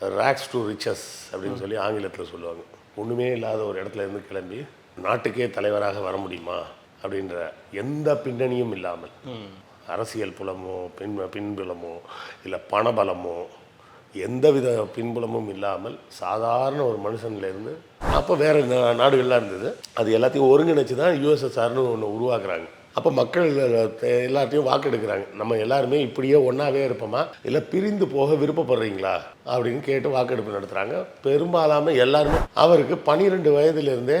Racks to riches அப்படின்னு சொல்லி ஆங்கிலத்தில் சொல்லுவாங்க. ஒன்றுமே இல்லாத ஒரு இடத்துல இருந்து கிளம்பி நாட்டுக்கே தலைவராக வர முடியுமா? அப்படின்ற எந்த பின்னணியும் இல்லாமல். அரசியல் புலமோ பின் பின்புலமோ இல்லை பணபலமோ எந்தவித பின்புலமும் இல்லாமல் சாதாரண ஒரு மனுஷன்லேருந்து அப்போ வேறு நாடுகள்லாம் இருந்தது. அது எல்லாத்தையும் ஒருங்கிணைச்சு தான் யூஎஸ்எஸ்ஆர்னு ஒன்று உருவாக்குறாங்க. அப்போ மக்கள் எல்லாத்தையும் வாக்கெடுக்கிறாங்க. நம்ம எல்லாருமே இப்படியே ஒன்றாவே இருப்போமா? இல்லை பிரிந்து போக விருப்பப்படுறீங்களா? அப்படின்னு கேட்டு வாக்கெடுப்பு நடத்துகிறாங்க பெரும்பாலாமல் எல்லாருமே அவருக்கு பன்னிரெண்டு வயதிலிருந்தே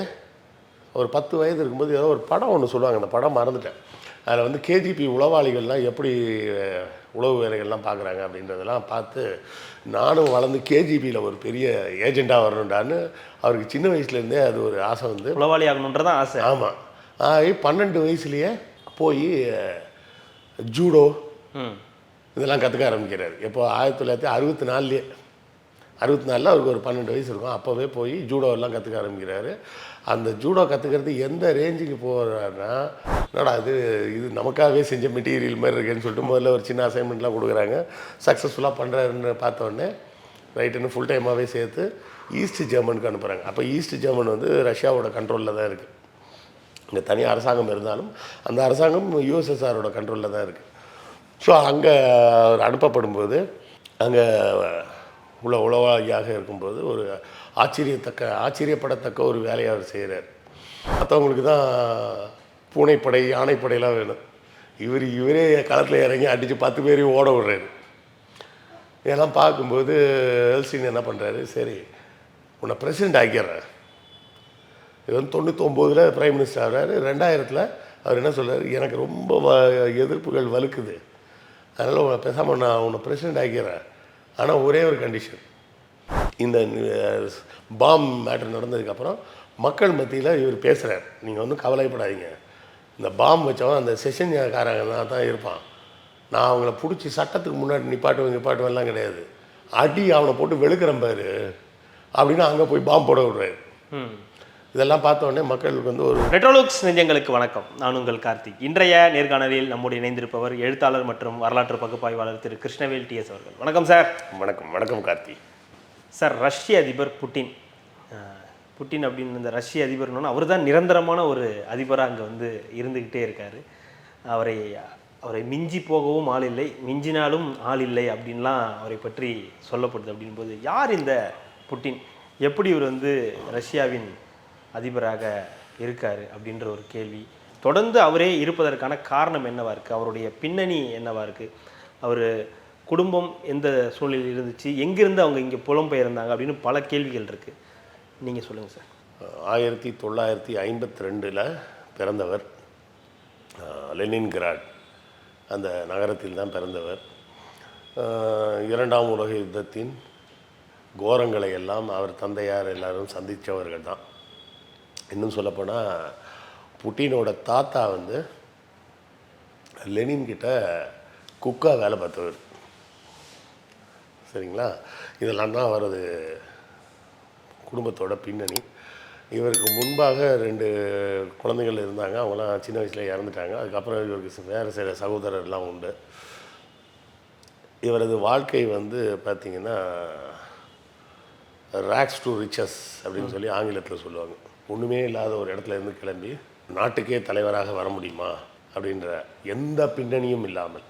ஒரு பத்து வயது இருக்கும்போது ஏதோ ஒரு படம் ஒன்று சொல்லுவாங்க. அந்த படம் மறந்துட்டேன். அதில் வந்து கேஜிபி உளவாளிகள்லாம் எப்படி உளவு வேலைகள்லாம் பார்க்குறாங்க அப்படின்றதெல்லாம் பார்த்து நானும் வளர்ந்து கேஜிபியில் ஒரு பெரிய ஏஜெண்டாக வரணுண்டான்னு அவருக்கு சின்ன வயசுலேருந்தே அது ஒரு ஆசை வந்து உளவாளி ஆகணுன்றதான் ஆசை. ஆமாம் ஆகி பன்னெண்டு வயசுலேயே போய் ஜூடோ இதெல்லாம் கற்றுக்க ஆரம்பிக்கிறார். எப்போ ஆயிரத்தி தொள்ளாயிரத்தி அறுபத்தி நாலுலேயே அறுபத்தி நாலில் அவருக்கு ஒரு பன்னெண்டு வயசு இருக்கும். அப்போவே போய் ஜூடோ எல்லாம் கற்றுக்க ஆரம்பிக்கிறாரு. அந்த ஜூடோ கற்றுக்கிறது எந்த ரேஞ்சுக்கு போகிறாருன்னா என்னடா இது இது நமக்காகவே செஞ்ச மெட்டீரியல் மாதிரி இருக்குன்னு சொல்லிட்டு முதல்ல ஒரு சின்ன அசைன்மெண்ட்லாம் கொடுக்குறாங்க. சக்ஸஸ்ஃபுல்லாக பண்ணுறாருன்னு பார்த்த உடனே ரைட்டுன்னு ஃபுல் டைமாகவே சேர்த்து ஈஸ்ட் ஜெர்மனுக்கு அனுப்புகிறாங்க அப்போ ஈஸ்ட் ஜெர்மன் வந்து ரஷ்யாவோட கண்ட்ரோலில் தான் இருக்குது இங்கே தனி அரசாங்கம் இருந்தாலும் அந்த அரசாங்கம் யூஎஸ்எஸ்ஆரோட கண்ட்ரோலில் தான் இருக்குது ஸோ அங்கே அவர் அனுப்பப்படும்போது அங்கே உள்ள உளவாளியாக இருக்கும்போது ஒரு ஆச்சரியத்தக்க ஆச்சரியப்படத்தக்க ஒரு வேலையை அவர் செய்கிறார் மற்றவங்களுக்கு தான் பூனைப்படை யானைப்படையெல்லாம் வேணும். இவர் இவரே களத்தில் இறங்கி அடித்து பத்து பேரையும் ஓட விடுறாரு. இதெல்லாம் பார்க்கும்போது எல்சின் என்ன பண்ணுறாரு சரி உன்னை பிரசிடெண்ட் ஆக்கிடுறேன். இது வந்து தொண்ணூத்தொம்போதில் பிரைம் மினிஸ்டர் ஆகிறாரு. ரெண்டாயிரத்தில் அவர் என்ன சொல்கிறார் எனக்கு ரொம்ப வ- எதிர்ப்புகள் வலுக்குது. அதனால் உன்னை பேசாமல் நான் உன்னை பிரசிடெண்ட் ஆக்கிறேன் ஆனால் ஒரே ஒரு கண்டிஷன் இந்த பாம் மேட்டர் நடந்ததுக்கப்புறம் மக்கள் மத்தியில் இவர் பேசுகிறார் நீங்கள் வந்து கவலைப்படாதீங்க. இந்த பாம் வச்சவன் அந்த செஷன்காரங்க தான் தான் இருப்பான். நான் அவங்கள பிடிச்சி சட்டத்துக்கு முன்னாடி நிப்பாட்டுவேன் நிப்பாட்டுவேன்லாம் கிடையாது. அடி அவனை போட்டு வெளுக்கிறேன் பாரு. அப்படின்னு அங்கே போய் பாம் போட விடுறாரு. இதெல்லாம் பார்த்த உடனே மக்களுக்கு வந்து ஒரு ரெட்ரோலுக்ஸ் நெஞ்சங்களுக்கு வணக்கம். நான் உங்கள் கார்த்திக். இன்றைய நேர்காணலில் நம்முடைய இணைந்திருப்பவர் எழுத்தாளர் மற்றும் வரலாற்று பகுப்பாய்வாளர் திரு கிருஷ்ணவேல் டிஎஸ் அவர்கள். வணக்கம் சார். வணக்கம். வணக்கம் கார்த்தி சார் ரஷ்ய அதிபர் புட்டின் புட்டின் அப்படின்னு இந்த ரஷ்ய அதிபர்னு அவர் தான் நிரந்தரமான ஒரு அதிபராக அங்கே வந்து இருந்துக்கிட்டே இருக்கார். அவரை அவரை மிஞ்சி போகவும் ஆள் இல்லை. மிஞ்சினாலும் ஆள் இல்லை அப்படின்லாம் அவரை பற்றி சொல்லப்படுது அப்படின்போது யார் இந்த புட்டின்? எப்படி இவர் வந்து ரஷ்யாவின் அதிபராக இருக்கார் அப்படின்ற ஒரு கேள்வி. தொடர்ந்து அவரே இருப்பதற்கான காரணம் என்னவா இருக்குது அவருடைய பின்னணி என்னவா இருக்குது அவர் குடும்பம் எந்த சூழ்நிலையில் இருந்துச்சு? எங்கேருந்து அவங்க இங்கே புலம்பெயர்ந்தாங்க அப்படின்னு பல கேள்விகள் இருக்குது நீங்கள் சொல்லுங்கள் சார். ஆயிரத்தி தொள்ளாயிரத்தி ஐம்பத்தி ரெண்டில் பிறந்தவர் லெனின் லெனின்கிராட். அந்த நகரத்தில் தான் பிறந்தவர். இரண்டாம் உலக யுத்தத்தின் கோரங்களை எல்லாம் அவர் தந்தையார் எல்லாரும் சந்தித்தவர்கள் தான். இன்னும் சொல்லப்போனால் புட்டினோட தாத்தா வந்து லெனின் கிட்ட குக்கா வேலை பார்த்தவர். சரிங்களா? இதெல்லாம் தான் அவரது குடும்பத்தோட பின்னணி. இவருக்கு முன்பாக ரெண்டு குழந்தைகள் இருந்தாங்க. அவங்களாம் சின்ன வயசில் இறந்துட்டாங்க. அதுக்கப்புறம் இவருக்கு வேறு சில சகோதரர்லாம் உண்டு. இவரது வாழ்க்கை வந்து பார்த்திங்கன்னா ரேக்ஸ் டு ரிச்சஸ் அப்படின்னு சொல்லி ஆங்கிலத்தில் சொல்லுவாங்க. ஒன்றுமே இல்லாத ஒரு இடத்துல இருந்து கிளம்பி நாட்டுக்கே தலைவராக வர முடியுமா? அப்படின்ற எந்த பின்னணியும் இல்லாமல்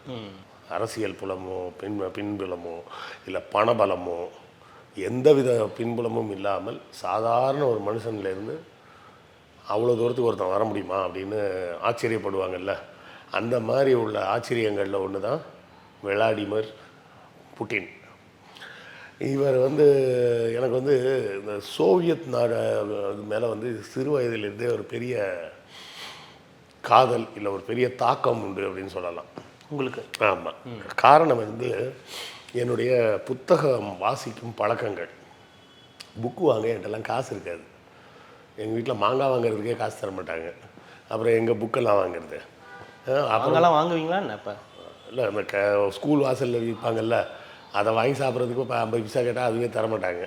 அரசியல் புலமோ பின் பின்புலமோ இல்லை பணபலமோ எந்தவித பின்புலமும் இல்லாமல் சாதாரண ஒரு மனுஷன்லேருந்து அவ்வளோ தூரத்துக்கு ஒருத்தன் வர முடியுமா? அப்படின்னு ஆச்சரியப்படுவாங்கல்ல. அந்த மாதிரி உள்ள ஆச்சரியங்களில் ஒன்று தான் விளாடிமிர் புட்டின். இவர் வந்து எனக்கு வந்து இந்த சோவியத் நாடு மேலே வந்து சிறு வயதிலிருந்தே ஒரு பெரிய காதல் இல்லை ஒரு பெரிய தாக்கம் உண்டு அப்படின்னு சொல்லலாம். உங்களுக்கு? ஆமாம் காரணம் வந்து என்னுடைய புத்தகம் வாசிக்கும் பழக்கங்கள். புக்கு வாங்க என்கிட்டலாம் காசு இருக்காது. எங்கள் வீட்டில் மாங்காய் வாங்குறதுக்கே காசு தர மாட்டாங்க. அப்புறம் எங்கள் புக்கெல்லாம் வாங்குறது. அஹ் அப்புறம் அவங்கெல்லாம் வாங்குவீங்களா என்ன இப்போ இல்லை அந்த க ஸ்கூல் வாசலில் விற்பாங்கல்ல அதை வாங்கி சாப்பிட்றதுக்கு இப்போ ஐம்பது பைசா கேட்டால் அதுவே தர மாட்டாங்க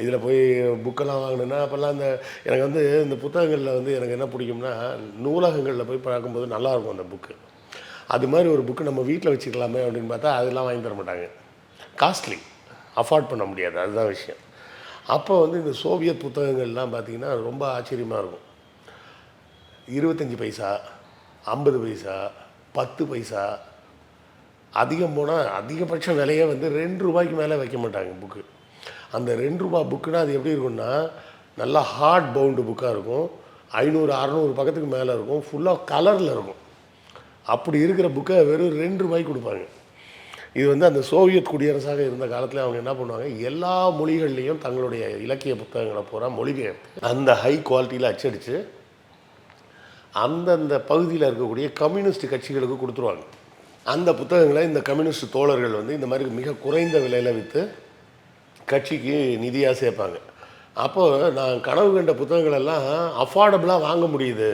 இதில் போய் புக்கெல்லாம் வாங்கினேன்னா அப்போல்லாம் அந்த எனக்கு வந்து இந்த புத்தகங்களில் வந்து எனக்கு என்ன பிடிக்கும்னா நூலகங்களில் போய் பார்க்கும்போது நல்லாயிருக்கும் அந்த புக்கு அது மாதிரி ஒரு புக்கு நம்ம வீட்டில் வச்சுக்கலாமே அப்படின்னு பார்த்தா அதெல்லாம் வாங்கி தர மாட்டாங்க. காஸ்ட்லி அஃபோர்ட் பண்ண முடியாது. அதுதான் விஷயம். அப்போ வந்து இந்த சோவியத் புத்தகங்கள்லாம் பார்த்திங்கன்னா ரொம்ப ஆச்சரியமாக இருக்கும். இருபத்தஞ்சி பைசா ஐம்பது பைசா பத்து பைசா அதிகம் போனால் அதிகபட்ச விலையே வந்து ரெண்டு ரூபாய்க்கு மேலே வைக்க மாட்டாங்க புக்கு அந்த ரெண்டு ரூபா புக்குனா அது எப்படி இருக்கும்னா நல்லா ஹார்ட் பவுண்டு புக்காக இருக்கும். ஐநூறு அறநூறு பக்கத்துக்கு மேலே இருக்கும். ஃபுல்லாக கலரில் இருக்கும். அப்படி இருக்கிற புக்கை வெறும் ரெண்டு ரூபாய்க்கு கொடுப்பாங்க. இது வந்து அந்த சோவியத் குடியரசாக இருந்த காலத்தில் அவங்க என்ன பண்ணுவாங்க? எல்லா மொழிகள்லேயும் தங்களுடைய இலக்கிய புத்தகங்களை பூரா மொழிபெயர்த்து அந்த ஹை குவாலிட்டியில் அச்சடித்து அந்தந்த பகுதியில் இருக்கக்கூடிய கம்யூனிஸ்ட் கட்சிகளுக்கு கொடுத்துருவாங்க. அந்த புத்தகங்களை இந்த கம்யூனிஸ்ட் தோழர்கள் வந்து இந்த மாதிரி மிக குறைந்த விலையில் விற்று கட்சிக்கு நிதியாக சேர்ப்பாங்க. அப்போ நான் கனவு கண்ட புத்தகங்கள் எல்லாம் அஃபோர்டபுளாக வாங்க முடியுது.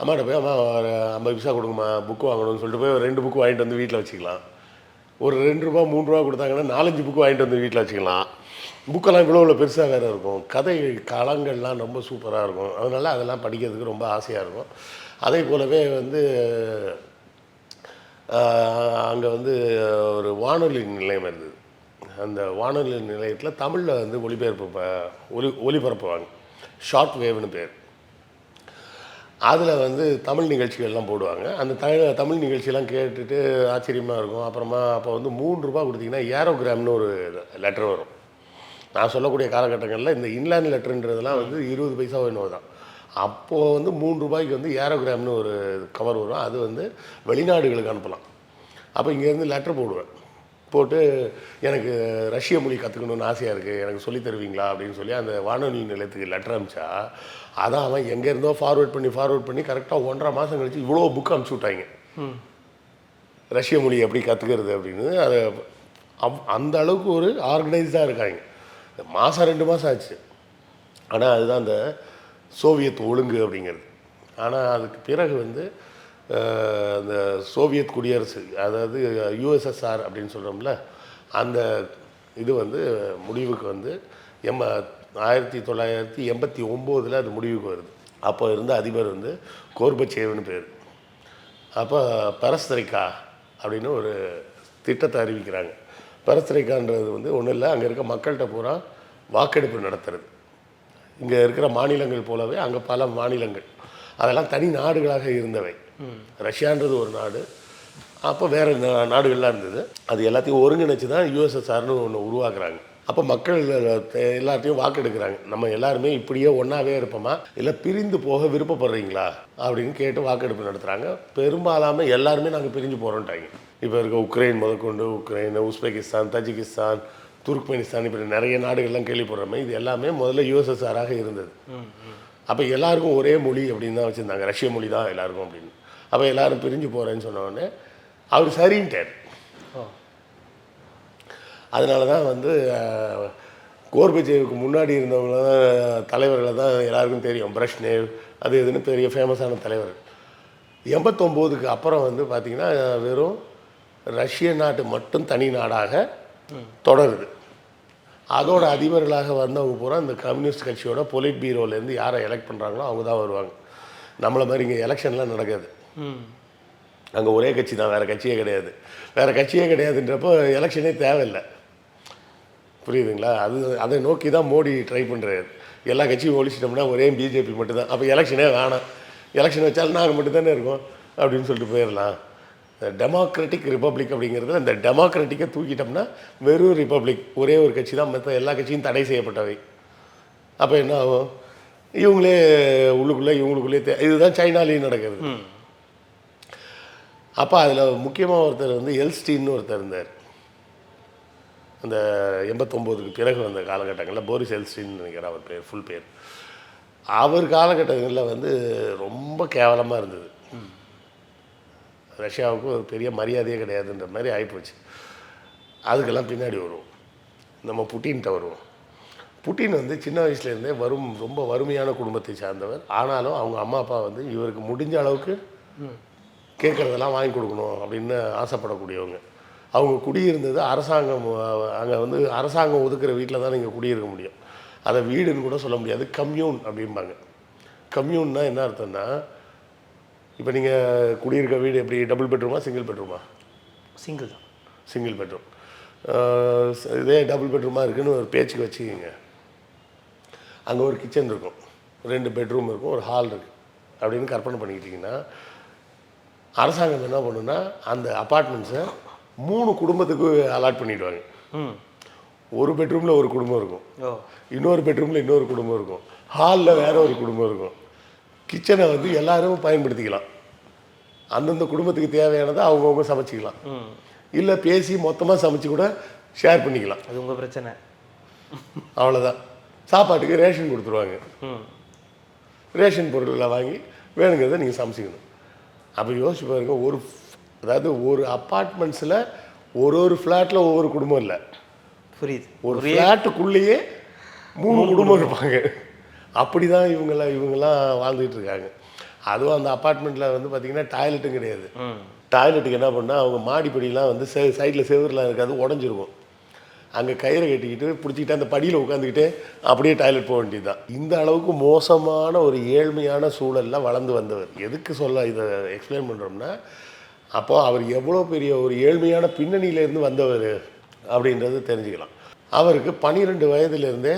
அம்மாட்ட போய் அம்மா ஒரு ஐம்பது பைசா கொடுங்கம்மா புக்கு வாங்கணும்னு சொல்லிட்டு போய் ஒரு ரெண்டு புக்கு வாங்கிட்டு வந்து வீட்டில் வச்சுக்கலாம். ஒரு ரெண்டு ரூபா மூணு ரூபா கொடுத்தாங்கன்னா நாலஞ்சு புக்கு வாங்கிட்டு வந்து வீட்டில் வச்சுக்கலாம். புக்கெல்லாம் இவ்வளோ இவ்வளோ பெருசாக வேறு இருக்கும். கதை களங்கள்லாம் ரொம்ப சூப்பராக இருக்கும். அதனால் அதெல்லாம் படிக்கிறதுக்கு ரொம்ப ஆசையாக இருக்கும். அதே போலவே வந்து அங்கே வந்து ஒரு வானொலி நிலையம் இருந்தது. அந்த வானொலி நிலையத்தில் தமிழில் வந்து ஒளிபெயர்ப்பு ஒலி ஒளிபரப்புவாங்க ஷார்ட் வேவ்னு பேர். அதில் வந்து தமிழ் நிகழ்ச்சிகள்லாம் போடுவாங்க. அந்த தமிழ் தமிழ் நிகழ்ச்சியெல்லாம் கேட்டுட்டு ஆச்சரியமாக இருக்கும். அப்புறமா அப்போ வந்து மூணு ரூபா கொடுத்தீங்கன்னா ஏரோகிராம்னு ஒரு லெட்டர் வரும். நான் சொல்லக்கூடிய காலகட்டங்களில் இந்த இன்லேண்ட் லெட்டருன்றதெல்லாம் வந்து இருபது பைசா என்னவோ தான். அப்போது வந்து மூணு ரூபாய்க்கு வந்து ஏரோகிராம்னு ஒரு கவர் வரும். அது வந்து வெளிநாடுகளுக்கு அனுப்பலாம். அப்போ இங்கேருந்து லெட்டர் போடுவேன். போட்டு எனக்கு ரஷ்ய மொழி கற்றுக்கணும்னு ஆசையாக இருக்குது எனக்கு சொல்லித் தருவீங்களா அப்படின்னு சொல்லி அந்த வானொலி நிலையத்துக்கு லெட்டர் அனுப்பிச்சா அதான் அவன் எங்கேருந்தோ ஃபார்வர்ட் பண்ணி ஃபார்வர்ட் பண்ணி கரெக்டாக ஒன்றரை மாதம் கழிச்சு இவ்வளோ புக் அனுப்பிச்சி விட்டாங்க. ரஷ்ய மொழி எப்படி கற்றுக்கிறது அப்படின்னு. அதை அவ் அந்த அளவுக்கு ஒரு ஆர்கனைஸ்டாக இருக்காங்க. மாதம் ரெண்டு மாதம் ஆச்சு. ஆனால் அதுதான் அந்த சோவியத் ஒழுங்கு அப்படிங்கிறது. ஆனால் அதுக்கு பிறகு வந்து அந்த சோவியத் குடியரசு அதாவது யுஎஸ்எஸ்ஆர் அப்படின்னு சொல்கிறோம்ல அந்த இது வந்து முடிவுக்கு வந்து எம்ம ஆயிரத்தி தொள்ளாயிரத்தி எண்பத்தி ஒம்போதில் அது முடிவுக்கு வருது. அப்போ இருந்த அதிபர் வந்து கோர்பச்சேவ்னு பேர். அப்போ பரஸ்தரிக்கா அப்படின்னு ஒரு திட்டத்தை அறிவிக்கிறாங்க. பரஸ்தரிக்கான்றது வந்து ஒன்றும் இல்லை அங்கே இருக்க மக்கள்கிட்ட பூரா வாக்கெடுப்பு நடத்துறது. இங்கே இருக்கிற மாநிலங்கள் போலவே அங்கே பல மாநிலங்கள். அதெல்லாம் தனி நாடுகளாக இருந்தவை. ரஷ்யான்றது ஒரு நாடு. அப்போ வேறு நாடுகள்லாம் இருந்தது. அது எல்லாத்தையும் ஒருங்கிணைச்சு தான் யூஎஸ்எஸ்ஆர்னு ஒன்று உருவாக்குறாங்க. அப்போ மக்கள் எல்லாத்தையும் வாக்கெடுக்கிறாங்க. நம்ம எல்லாருமே இப்படியே ஒன்றாவே இருப்போமா? இல்லை பிரிந்து போக விருப்பப்படுறீங்களா? அப்படின்னு கேட்டு வாக்கெடுப்பு நடத்துகிறாங்க பெரும்பாலாமல் எல்லாருமே நாங்கள் பிரிஞ்சு போகிறோன்ட்டாங்க இப்போ இருக்க உக்ரைன் முதற்கொண்டு உக்ரைன் உஸ்பெகிஸ்தான் தஜிகிஸ்தான் துர்க்மெனிஸ்தான் இப்படி நிறைய நாடுகள்லாம் கேள்விப்படுறோமே இது எல்லாமே முதல்ல யூஎஸ்எஸ்ஆராக இருந்தது. அப்போ எல்லாருக்கும் ஒரே மொழி அப்படின்னு தான் வச்சுருந்தாங்க. ரஷ்ய மொழி தான் எல்லாருக்கும் அப்படின்னு. அப்போ எல்லாரும் பிரிஞ்சு போகிறேன்னு சொன்ன உடனே அவர் சரின்ட்டார். அதனால தான் வந்து கோர்பச்சேவுக்கு முன்னாடி இருந்தவங்க தான் தலைவர்களை தான் எல்லாருக்கும் தெரியும். பிரஷ்னேவ் அது இதுன்னு பெரிய ஃபேமஸான தலைவர். எண்பத்தொம்போதுக்கு அப்புறம் வந்து பார்த்திங்கன்னா வெறும் ரஷ்ய நாட்டு மட்டும் தனி நாடாக தொடருது. அதோட அதிபர்களாக வந்தவங்க பூரா இந்த கம்யூனிஸ்ட் கட்சியோட பொலிட் பீரோலேருந்து யாரை எலெக்ட் பண்ணுறாங்களோ அவங்க தான் வருவாங்க. நம்மளை மாதிரி இங்கே எலெக்ஷன்லாம் நடக்காது. ம் அங்கே ஒரே கட்சி தான் வேறு கட்சியே கிடையாது. வேறு கட்சியே கிடையாதுன்றப்போ எலெக்ஷனே தேவையில்லை. புரியுதுங்களா? அது அதை நோக்கி தான் மோடி ட்ரை பண்ணுறாரு எல்லா கட்சியும் ஒழிச்சிட்டோம்னா ஒரே பிஜேபி மட்டும்தான். அப்போ எலெக்ஷனே வேணாம். எலெக்ஷன் வச்சாலும் நாங்கள் மட்டும்தானே இருக்கோம். அப்படின்னு சொல்லிட்டு போயிடலாம். டெமோக்ராட்டிக் ரிப்பப்ளிக் அப்படிங்கிறதுல இந்த டெமோக்ராட்டிக்கை தூக்கிட்டோம்னா வெறும் ரிப்பப்ளிக் ஒரே ஒரு கட்சி தான். மற்ற எல்லா கட்சியும் தடை செய்யப்பட்டவை. அப்போ என்ன ஆகும்? இவங்களே உள்ளுக்குள்ளே இவங்களுக்குள்ளே இதுதான் சைனாலேயும் நடக்கிறது. அப்போ அதில் முக்கியமாக ஒருத்தர் வந்து எல்ஸ்டீன்னு ஒருத்தர் இருந்தார். அந்த எண்பத்தொம்போதுக்கு பிறகு வந்த காலகட்டங்களில் போரிஸ் எல்ஸ்டீன் நினைக்கிறேன் அவர் பேர் ஃபுல் பேர். அவர் காலகட்டங்களில் வந்து ரொம்ப கேவலமாக இருந்தது. ரஷ்யாவுக்கு ஒரு பெரிய மரியாதையே கிடையாதுன்ற மாதிரி ஆகிப்போச்சு அதுக்கெல்லாம் பின்னாடி வருவோம். நம்ம புட்டின்கிட்ட வருவோம். புட்டின் வந்து சின்ன வயசுலேருந்தே வரும் ரொம்ப வறுமையான குடும்பத்தை சார்ந்தவர். ஆனாலும் அவங்க அம்மா அப்பா வந்து இவருக்கு முடிஞ்ச அளவுக்கு கேட்குறதெல்லாம் வாங்கி கொடுக்கணும் அப்படின்னு ஆசைப்படக்கூடியவங்க. அவங்க குடியிருந்தது அரசாங்கம் அங்கே வந்து அரசாங்கம் ஒதுக்குற வீட்டில் தான் நீங்கள் குடியிருக்க முடியும். அதை வீடுன்னு கூட சொல்ல முடியாது. கம்யூன் அப்படிம்பாங்க. கம்யூன்னா என்ன அர்த்தம்னா இப்போ நீங்கள் குடியிருக்க வீடு எப்படி டபுள் பெட்ரூமா சிங்கிள் பெட்ரூமா சிங்கிள் தான். சிங்கிள் பெட்ரூம் இதே டபுள் பெட்ரூமாக இருக்குன்னு ஒரு பேச்சுக்கு வச்சுக்கோங்க. அங்கே ஒரு கிச்சன் இருக்கும். ரெண்டு பெட்ரூம் இருக்கும் ஒரு ஹால் இருக்குது அப்படின்னு கற்பனை பண்ணிக்கிட்டிங்கன்னா அரசாங்கம் என்ன பண்ணுன்னா அந்த அப்பார்ட்மெண்ட்ஸை மூணு குடும்பத்துக்கு அலாட் பண்ணிடுவாங்க. ம். ஒரு பெட்ரூமில் ஒரு குடும்பம் இருக்கும். இன்னொரு பெட்ரூமில் இன்னொரு குடும்பம் இருக்கும். ஹாலில் வேற ஒரு குடும்பம் இருக்கும். கிச்சனை வந்து எல்லாரும் பயன்படுத்திக்கலாம். அந்தந்த குடும்பத்துக்கு தேவையானதை அவங்கவுங்க சமைச்சிக்கலாம். இல்லை பேசி மொத்தமாக சமைச்சு கூட ஷேர் பண்ணிக்கலாம். அது உங்கள் பிரச்சனை. அவ்வளோதான் சாப்பாட்டுக்கு ரேஷன் கொடுத்துருவாங்க. ரேஷன் பொருளை வாங்கி வேணுங்கிறத நீங்கள் சமைச்சிக்கணும். அப்போ யோசிச்சு பாருங்க ஒரு அதாவது ஒரு அப்பார்ட்மெண்ட்ஸில் ஒரு ஒரு ஃப்ளாட்டில் ஒவ்வொரு குடும்பம் இல்லை. புரியுது. ஒரு ஃப்ளாட்டுக்குள்ளேயே மூணு குடும்பம். இருப்பாங்க. அப்படி தான் இவங்கெல்லாம் இவங்கெல்லாம் வாழ்ந்துட்டு இருக்காங்க அதுவும் அந்த அப்பார்ட்மெண்ட்டில் வந்து பார்த்திங்கன்னா டாய்லெட்டும் கிடையாது. டாய்லெட்டுக்கு என்ன பண்ணால் அவங்க மாடிப்படியெல்லாம் வந்து செ சைடில் செவருலாம் இருக்காது உடஞ்சிருக்கும். அங்கே கயிறை கட்டிக்கிட்டு பிடிச்சிக்கிட்டு அந்த படியில் உட்காந்துக்கிட்டு அப்படியே டாய்லெட் போக வேண்டியது தான் இந்த அளவுக்கு மோசமான ஒரு ஏழ்மையான சூழலில் வளர்ந்து வந்தவர். எதுக்கு சொல்ல இதை எக்ஸ்பிளைன் பண்ணுறோம்னா அப்போ அவர் எவ்வளோ பெரிய ஒரு ஏழ்மையான பின்னணியிலேருந்து வந்தவர் அப்படின்றது தெரிஞ்சுக்கலாம். அவருக்கு பன்னிரெண்டு வயதுலேருந்தே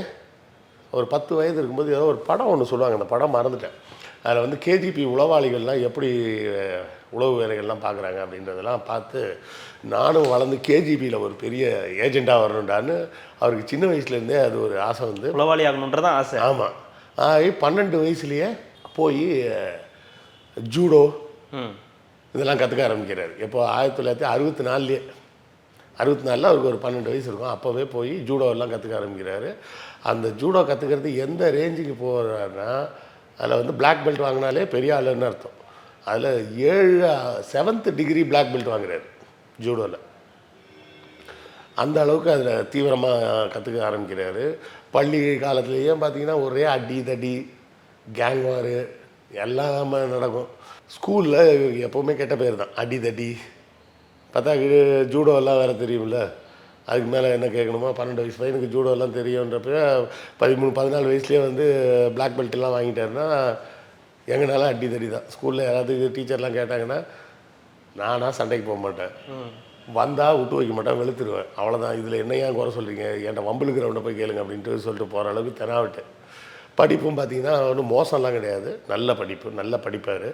ஒரு பத்து வயது இருக்கும்போது ஏதோ ஒரு படம் ஒன்று சொல்லுவாங்க அந்த படம் மறந்துட்டேன். அதில் வந்து கேஜிபி உளவாளிகள்லாம் எப்படி உளவு வேலைகள்லாம் பார்க்குறாங்க அப்படின்றதெல்லாம் பார்த்து நானும் வளர்ந்து கேஜிபியில் ஒரு பெரிய ஏஜெண்ட்டாக வரணுண்டான்னு அவருக்கு சின்ன வயசுலேருந்தே அது ஒரு ஆசை வந்து உளவாளி ஆகணுன்றதான் ஆசை. ஆமாம் ஆகி பன்னெண்டு வயசுலேயே போய் ஜூடோ இதெல்லாம் கற்றுக்க ஆரம்பிக்கிறார். எப்போ ஆயிரத்தி தொள்ளாயிரத்தி அறுபத்தி நாலுலேயே அறுபத்தி நாலில் அவருக்கு ஒரு பன்னெண்டு வயசு இருக்கும். அப்போவே போய் ஜூடோ எல்லாம் கற்றுக்க ஆரம்பிக்கிறாரு. அந்த ஜூடோ கற்றுக்கிறது எந்த ரேஞ்சுக்கு போகிறாருன்னா அதில் வந்து பிளாக் பெல்ட் வாங்கினாலே பெரிய ஆளுன்னு அர்த்தம். அதில் ஏழு செவன்த்து டிகிரி பிளாக் பெல்ட் வாங்குறாரு ஜூடோவில் அந்த அளவுக்கு அதில் தீவிரமாக கற்றுக்க ஆரம்பிக்கிறாரு. பள்ளி காலத்துலேயே பார்த்தீங்கன்னா ஒரே அடி தடி கேங் வாரு எல்லாமே நடக்கும். ஸ்கூலில் எப்போவுமே கெட்ட பேர் தான். அடி தடி. பார்த்தா இது ஜூடோ எல்லாம் வேறு தெரியும்ல. அதுக்கு மேலே என்ன கேட்கணுமோ? பன்னெண்டு வயசு பையனுக்கு ஜூடோ எல்லாம் தெரியுன்றப்ப பதிமூணு பதினாலு வயசுலேயே வந்து பிளாக் பெல்ட் எல்லாம் வாங்கிட்டாருன்னா எங்கனால அடி தடி தான் ஸ்கூலில் யாராவது டீச்சர்லாம் கேட்டாங்கன்னா நானா சண்டைக்கு போக மாட்டேன். வந்தால் விட்டு வைக்க மாட்டேன் வெளுத்துருவேன். அவ்வளோதான் இதில் என்ன ஏன் குறை சொல்கிறீங்க என்கிட்ட வம்பிழுக்கிறவனை போய் கேளுங்க அப்படின்ட்டு சொல்லிட்டு போகிற அளவுக்கு தெனாவட்டு படிப்பும் பார்த்தீங்கன்னா ஒன்றும் மோசம்லாம் கிடையாது. நல்ல படிப்பு நல்ல படிப்பார்.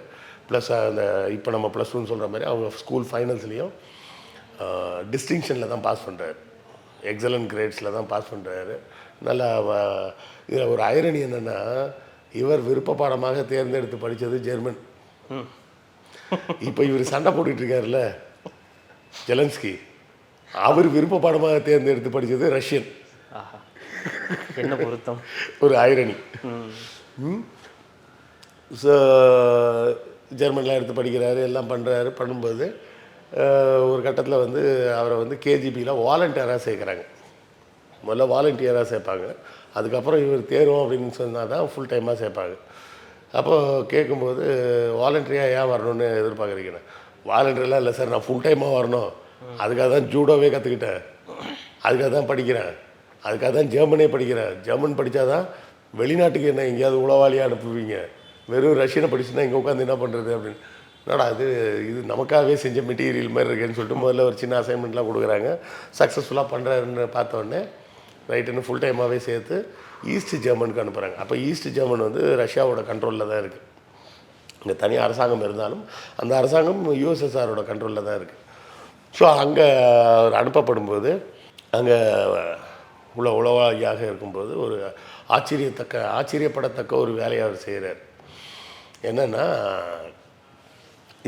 ப்ளஸ் அந்த இப்போ நம்ம ப்ளஸ் ஒன் சொல்கிற மாதிரி அவங்க ஸ்கூல் ஃபைனல்ஸ்லேயும் டிஸ்டிங்ஷனில் தான் பாஸ் பண்ணுறாரு எக்ஸலண்ட் கிரேட்ஸில் தான் பாஸ் பண்ணுறாரு நல்லா இதில் ஒரு ஐரணி என்னென்னா இவர் விருப்ப பாடமாக தேர்ந்தெடுத்து படித்தது ஜெர்மன் இப்போ இவர் சண்டை போட்டுட்டு இருக்காருல்ல ஜெலன்ஸ்கி அவர் விருப்ப பாடமாக தேர்ந்தெடுத்து படித்தது ரஷ்யன் என்ன பொருத்தம்? ஒரு ஐரணி ஜெர்மன்லாம் எடுத்து படிக்கிறாரு எல்லாம் பண்ணுறாரு பண்ணும்போது ஒரு கட்டத்தில் வந்து அவரை வந்து கேஜிபியில் வாலண்டியராக சேர்க்குறாங்க. முதல்ல வாலண்டியராக சேர்ப்பாங்க. அதுக்கப்புறம் இவர் தேரும் அப்படின்னு சொன்னால் தான் ஃபுல் டைமாக சேர்ப்பாங்க. அப்போது கேட்கும்போது வாலண்டியாக ஏன் வரணும்னு எதிர்பார்க்குறீங்க வாலண்டரிலாம் இல்லை சார் நான் ஃபுல் டைமாக வரணும். அதுக்காக தான் ஜூடோவே கற்றுக்கிட்டேன் அதுக்காக தான் படிக்கிறேன். அதுக்காக தான் ஜெர்மனே படிக்கிறேன். ஜெர்மன் படித்தா தான் வெளிநாட்டுக்கு என்ன எங்கேயாவது உளவாளியாக அனுப்புவீங்க? வெறும் ரஷ்யனை படிச்சுன்னா இங்கே உட்காந்து என்ன பண்ணுறது அப்படின்னு. என்னடா இது இது நமக்காகவே செஞ்ச மெட்டீரியல் மாதிரி இருக்கேன்னு சொல்லிட்டு முதல்ல ஒரு சின்ன அசைன்மெண்ட்லாம் கொடுக்குறாங்க. சக்ஸஸ்ஃபுல்லாக பண்ணுறாருன்னு பார்த்தோடனே ரைட்டுன்னு ஃபுல் டைமாகவே சேர்த்து ஈஸ்ட் ஜெர்மனுக்கு அனுப்புகிறாங்க அப்போ ஈஸ்ட் ஜெர்மன் வந்து ரஷ்யாவோட கண்ட்ரோலில் தான் இருக்குது இங்கே தனி அரசாங்கம் இருந்தாலும் அந்த அரசாங்கம் யூஎஸ்எஸ்ஆரோட கண்ட்ரோலில் தான் இருக்குது ஸோ அங்கே அவர் அனுப்பப்படும்போது அங்கே உள்ள உளவாளியாக இருக்கும்போது ஒரு ஆச்சரியத்தக்க ஆச்சரியப்படத்தக்க ஒரு வேலையை அவர் செய்கிறார் என்னென்னா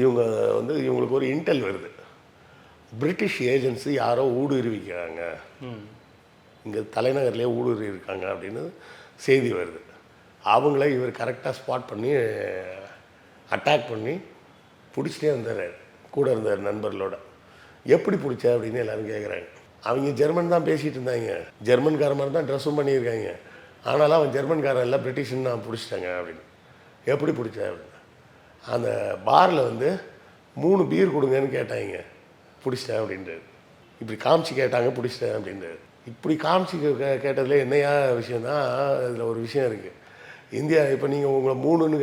இவங்க வந்து இவங்களுக்கு ஒரு இன்டெல் வருது. பிரிட்டிஷ் ஏஜென்சி யாரோ ஊடுருவிக்கிறாங்க. இங்கே தலைநகர்லேயே ஊடுருவி இருக்காங்க அப்படின்னு செய்தி வருது. அவங்கள இவர் கரெக்டாக ஸ்பாட் பண்ணி அட்டாக் பண்ணி பிடிச்சிட்டே வந்தார் கூட இருந்தார் நண்பர்களோட. எப்படி பிடிச்ச அப்படின்னு எல்லாரும் கேட்குறாங்க அவங்க ஜெர்மன் தான் பேசிகிட்டு இருந்தாங்க. ஜெர்மன்கார மாதிரி தான் ட்ரெஸ்ஸும் பண்ணியிருக்காங்க. ஆனாலும் அவன் ஜெர்மன்காரன் இல்லை பிரிட்டிஷ்னு நான் பிடிச்சிட்டாங்க அப்படின்னு. எப்படி பிடிச்ச அப்படின்னு. அந்த பாரில் வந்து மூணு பீர் கொடுங்கன்னு கேட்டாங்க. பிடிச்சிட்டேன் அப்படின்ட்டு இப்படி காமிச்சு கேட்டாங்க பிடிச்சிட்டேன் அப்படின்ட்டு இப்படி காமிச்சு கே- கேட்டதுல என்னையா விஷயம்னா இதில் ஒரு விஷயம் இருக்குது இந்தியா இப்போ நீங்கள் உங்களை மூணுன்னு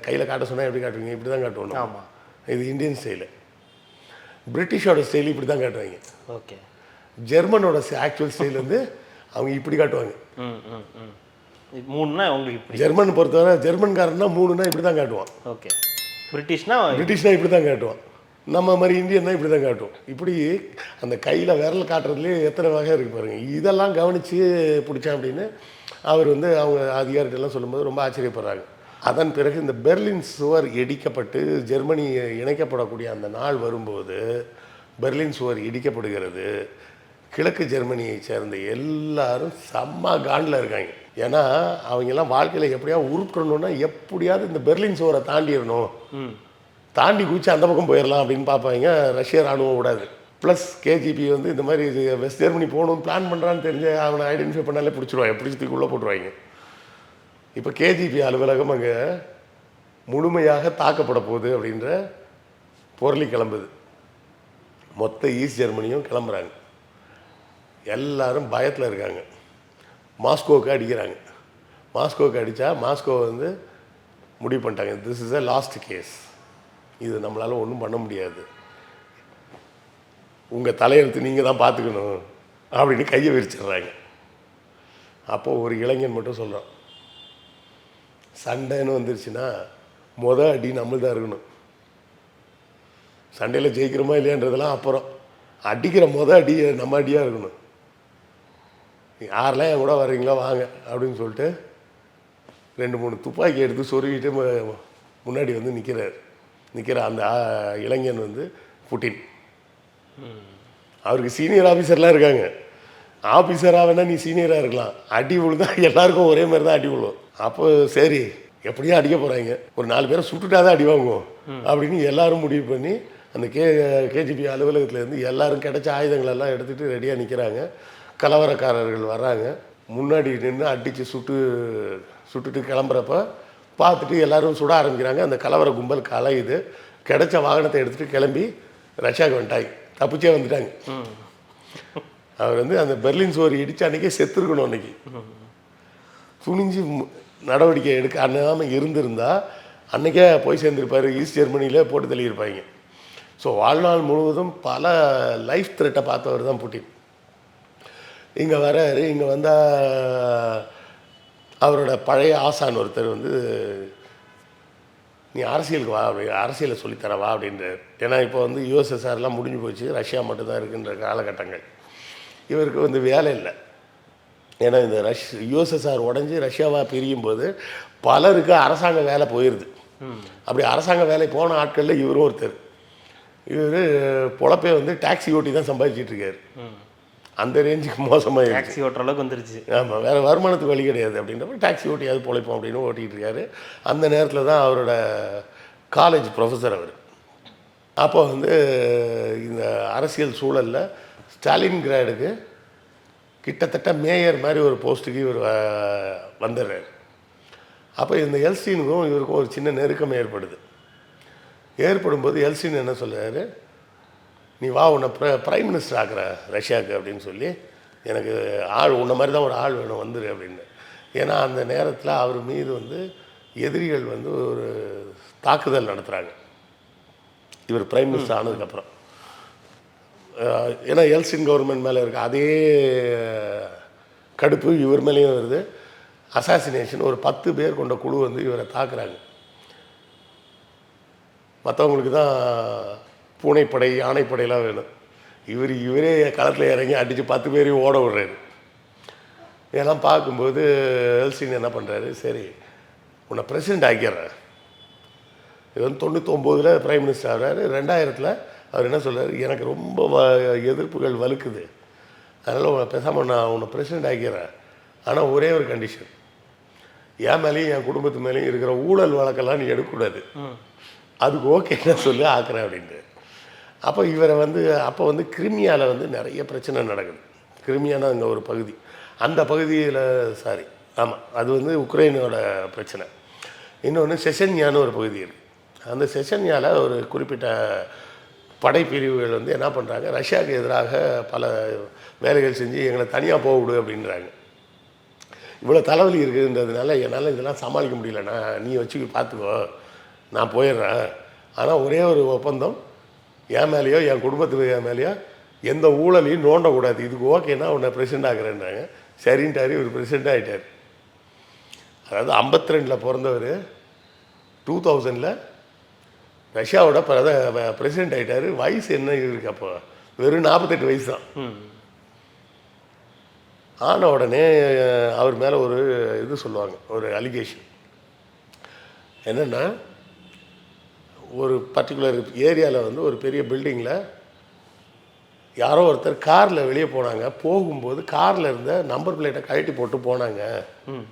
கையில் காட்ட சொன்னால் எப்படி காட்டுவீங்க? இப்படி தான் காட்டுவோம். ஆமாம் இது இந்தியன் ஸ்டைலு பிரிட்டிஷோட ஸ்டைல் இப்படி தான் காட்டுவாங்க. ஓகே ஜெர்மனோட ஆக்சுவல் ஸ்டைல் வந்து அவங்க இப்படி காட்டுவாங்க. மூணுனா உங்களுக்கு இப்படி. ஜெர்மன் பொறுத்தவரை ஜெர்மன்காரன்னா மூணுனா இப்படி தான் காட்டுவான். ஓகே. பிரிட்டிஷ்னா பிரிட்டிஷ்னா இப்படி தான் காட்டுவான். நம்ம மாதிரி இந்தியன்னா இப்படி தான் காட்டுவோம் இப்படி அந்த கையில் விரல் காட்டுறதுலேயே எத்தனை வகை இருக்கு பாருங்க. இதெல்லாம் கவனித்து பிடிச்சான் அப்படின்னு அவர் வந்து அவங்க அதிகாரிகள்லாம் சொல்லும்போது ரொம்ப ஆச்சரியப்படுறாங்க. அதன் பிறகு இந்த பெர்லின் சுவர் இடிக்கப்பட்டு ஜெர்மனி இணைக்கப்படக்கூடிய அந்த நாள் வரும்போது பெர்லின் சுவர் இடிக்கப்படுகிறது. கிழக்கு ஜெர்மனியை சேர்ந்த எல்லாரும் செம்ம காண்டில் இருக்காங்க. ஏன்னா அவங்கெல்லாம் வாழ்க்கையில் எப்படியா உருட்டணும்னா எப்படியாவது இந்த பெர்லின் சுவரை தாண்டிடணும். தாண்டி குதிச்சு அந்த பக்கம் போயிடலாம் அப்படின்னு பார்ப்பாங்க. ரஷ்ய ராணுவம் விடாது. ப்ளஸ் கேஜிபி வந்து இந்த மாதிரி வெஸ்ட் ஜெர்மனி போகணும்னு பிளான் பண்ணுறான்னு தெரிஞ்சு அவனை ஐடென்டிஃபை பண்ணாலே பிடிச்சிருவாங்க. பிடிச்சி தூக்கி உள்ளே போட்டுருவாங்க. இப்போ கேஜிபி அலுவலகம் அங்கே முழுமையாக தாக்கப்பட போகுது அப்படின்ற பொருளி கிளம்புது. மொத்த ஈஸ்ட் ஜெர்மனியும் கிளம்புறாங்க. எல்லாரும் பயத்தில் இருக்காங்க. மாஸ்கோவுக்கு அடிக்கிறாங்க. மாஸ்கோவுக்கு அடித்தா மாஸ்கோ வந்து முடிவு பண்ணிட்டாங்க. This is a lost case இது நம்மளால் ஒன்றும் பண்ண முடியாது. உங்கள் தலையெழுத்து நீங்கள் தான் பார்த்துக்கணும் அப்படின்னு கையை விரிச்சிடுறாங்க. அப்போது ஒரு இளைஞன் மட்டும் சொல்கிறான் சண்டைன்னு வந்துருச்சுன்னா மொதல் அடி நம்மள்தான் இருக்கணும். சண்டையில் ஜெயிக்கிறோமா இல்லையான்றதெல்லாம் அப்புறம். அடிக்கிற மொதல் அடி நம்ம அடியாக இருக்கணும். யாரெல்லாம் என் கூட வர்றீங்களோ? வாங்க அப்படின்னு சொல்லிட்டு ரெண்டு மூணு துப்பாக்கி எடுத்து சொருகிட்டு முன்னாடி வந்து நிற்கிறார் நிற்கிற அந்த இளைஞன் வந்து புட்டின். அவருக்கு சீனியர் ஆஃபீஸர்லாம் இருக்காங்க. ஆஃபீஸராக வேணா நீ சீனியராக இருக்கலாம். அடி விழுந்தா எல்லாருக்கும் ஒரே மாதிரி தான் அடி விழும். அப்போ சரி எப்படியும் அடிக்க போகிறாங்க ஒரு நாலு பேரை சுட்டுட்டா தான் அடி வாங்குவோம். அப்படின்னு எல்லாரும் முடிவு பண்ணி அந்த கே கேஜிபி அலுவலகத்துலேருந்து எல்லாரும் கிடைச்ச ஆயுதங்கள் எல்லாம் எடுத்துகிட்டு ரெடியாக நிற்கிறாங்க கலவரக்காரர்கள் வராங்க. முன்னாடி நின்று அடித்து சுட்டு சுட்டுட்டு கிளம்புறப்ப பார்த்துட்டு எல்லோரும் சுட ஆரம்பிக்கிறாங்க. அந்த கலவர கும்பல் கலையுது. கிடைச்ச வாகனத்தை எடுத்துகிட்டு கிளம்பி ரஷ்யாவுக்கு வந்துட்டாங்க. தப்பிச்சே வந்துட்டாங்க. அவர் வந்து அந்த பெர்லின் சோறு இடித்து அன்றைக்கே செத்துருக்கணும் அன்றைக்கி துணிஞ்சு நடவடிக்கை எடுக்க அண்ணாமல் இருந்திருந்தால் அன்னைக்கே போய் சேர்ந்துருப்பார். ஈஸ்ட் ஜெர்மனியில் போட்டு தள்ளியிருப்பாங்க. ஸோ வாழ்நாள் முழுவதும் பல லைஃப் த்ரெட்டை பார்த்தவர் தான் புட்டின். இங்கே வராரு இங்கே வந்தால் அவரோட பழைய ஆசான் ஒருத்தர் வந்து நீ அரசியலுக்கு வா அப்படி அரசியலை சொல்லித்தர வா அப்படின்றார். ஏன்னா இப்போ வந்து யுஎஸ்எஸ்ஆர்லாம் முடிஞ்சு போச்சு ரஷ்யா மட்டும்தான் இருக்குன்ற காலகட்டங்கள். இவருக்கு வந்து வேலை இல்லை. ஏன்னா இந்த ரஷ் யுஎஸ்எஸ்ஆர் உடஞ்சி ரஷ்யாவாக பிரியும் போது பலருக்கு அரசாங்க வேலை போயிடுது அப்படி அரசாங்க வேலை போன ஆட்களில் இவரும் ஒருத்தர். இவர் பொழப்பே வந்து டாக்ஸி ஓட்டி தான் சம்பாதிச்சிட்டு இருக்காரு. அந்த ரேஞ்சுக்கு மோசமாக டாக்ஸி ஓட்டுற அளவுக்கு வந்துருச்சு. ஆமாம் வேறு வருமானத்துக்கு வழி கிடையாது அப்படின்றப்ப டாக்ஸி ஓட்டியாவது பொழைப்போம் அப்படின்னு ஓட்டிகிட்டு இருக்காரு. அந்த நேரத்தில் தான் அவரோட காலேஜ் ப்ரொஃபஸர் அவர். அப்போ வந்து இந்த அரசியல் சூழலில் ஸ்டாலின் கிராடுக்கு கிட்டத்தட்ட மேயர் மாதிரி ஒரு போஸ்ட்டுக்கு இவர் வந்துடுறாரு. அப்போ இந்த எல்ஸ்டீனுக்கும் இவருக்கும் ஒரு சின்ன நெருக்கம் ஏற்படுது. ஏற்படும்போது எல்ஸ்டீன் என்ன சொல்றாரு? நீ வா உன்னை ப்ர ப்ரைம் மினிஸ்டர் ஆக்குற ரஷ்யாவுக்கு அப்படின்னு சொல்லி எனக்கு ஆள் உன்னை மாதிரி தான் ஒரு ஆள் வேணும் வந்துரு அப்படின்னு. ஏன்னா அந்த நேரத்தில் அவர் மீது வந்து எதிரிகள் வந்து ஒரு தாக்குதல் நடத்துகிறாங்க இவர் பிரைம் மினிஸ்டர் ஆனதுக்கப்புறம். ஏன்னா எல்சின் கவர்மெண்ட் மேலே இருக்க அதே கடுப்பு இவர் மேலேயும் வருது. அசாசினேஷன் ஒரு பத்து பேர் கொண்ட குழு வந்து இவரை தாக்குறாங்க. மற்றவங்களுக்கு தான் பூனைப்படை யானைப்படையெல்லாம் வேணும். இவர் இவரே களத்தில் இறங்கி அடித்து பத்து பேரையும் ஓட விடுறாரு. இதெல்லாம் பார்க்கும்போது எல்சின் என்ன பண்ணுறாரு சரி உன்னை பிரசிடெண்ட் ஆக்கிடுறேன். இது வந்து தொண்ணூத்தொம்போதில் பிரைம் மினிஸ்டர் ஆகிறாரு. ரெண்டாயிரத்தில் அவர் என்ன சொல்றாரு? எனக்கு ரொம்ப வ- எதிர்ப்புகள் வலுக்குது. அதனால் உன்னை பேசாமல் நான் உன்னை பிரசிடெண்ட் ஆக்கிறேன் ஆனால் ஒரே ஒரு கண்டிஷன் என் மேலேயும் என் குடும்பத்து மேலேயும் இருக்கிற ஊழல் வழக்கெல்லாம் நீ எடுக்கக்கூடாது. அதுக்கு ஓகே என்ன சொல்லி ஆக்குறேன் அப்படின்ட்டு. அப்போ இவரை வந்து அப்போ வந்து கிரிமியாவில் வந்து நிறைய பிரச்சனை நடக்குது. கிருமியான அங்கே ஒரு பகுதி. அந்த பகுதியில் சாரி ஆமாம் அது வந்து உக்ரைனோட பிரச்சனை. இன்னொன்று செஷன்யான்னு ஒரு பகுதி இருக்குது அந்த செஷன்யாவில் ஒரு குறிப்பிட்ட படைப்பிரிவுகள் வந்து என்ன பண்ணுறாங்க ரஷ்யாவுக்கு எதிராக பல வேலைகள் செஞ்சு எங்களை தனியாக போக விடு அப்படின்றாங்க. இவ்வளோ தலைவலி இருக்குதுன்றதுனால என்னால் இதெல்லாம் சமாளிக்க முடியலண்ணா நீ வச்சு பார்த்துக்கோ. நான் போயிடுறேன். ஆனால் ஒரே ஒரு ஒப்பந்தம் என் மேலேயோ என் குடும்பத்துக்கு என் மேலேயோ எந்த ஊழலையும் நோண்டக்கூடாது. இதுக்கு ஓகேன்னா உன்னை பிரசிடென்ட் ஆக்குறேன்னாங்க சரின்ட்டாரு இவர் பிரசிடென்ட் ஆகிட்டார் அதாவது ஐம்பத்தி ரெண்டில் பிறந்தவர் டூ தௌசண்டில் ரஷ்யாவோட பிரத பிரசிடென்ட் ஆகிட்டார் வயசு என்ன இவருக்கு அப்போ? வெறும் நாற்பத்தெட்டு வயசு தான். ஆன உடனே அவர் மேலே ஒரு இது சொல்லுவாங்க ஒரு அலிகேஷன் என்னென்னா ஒரு பர்டிகுலர் ஏரியாவில் வந்து ஒரு பெரிய பில்டிங்கில் யாரோ ஒருத்தர் காரில் வெளியே போனாங்க. போகும்போது காரில் இருந்த நம்பர் பிளேட்டை கழட்டி போட்டு போனாங்க. ம்.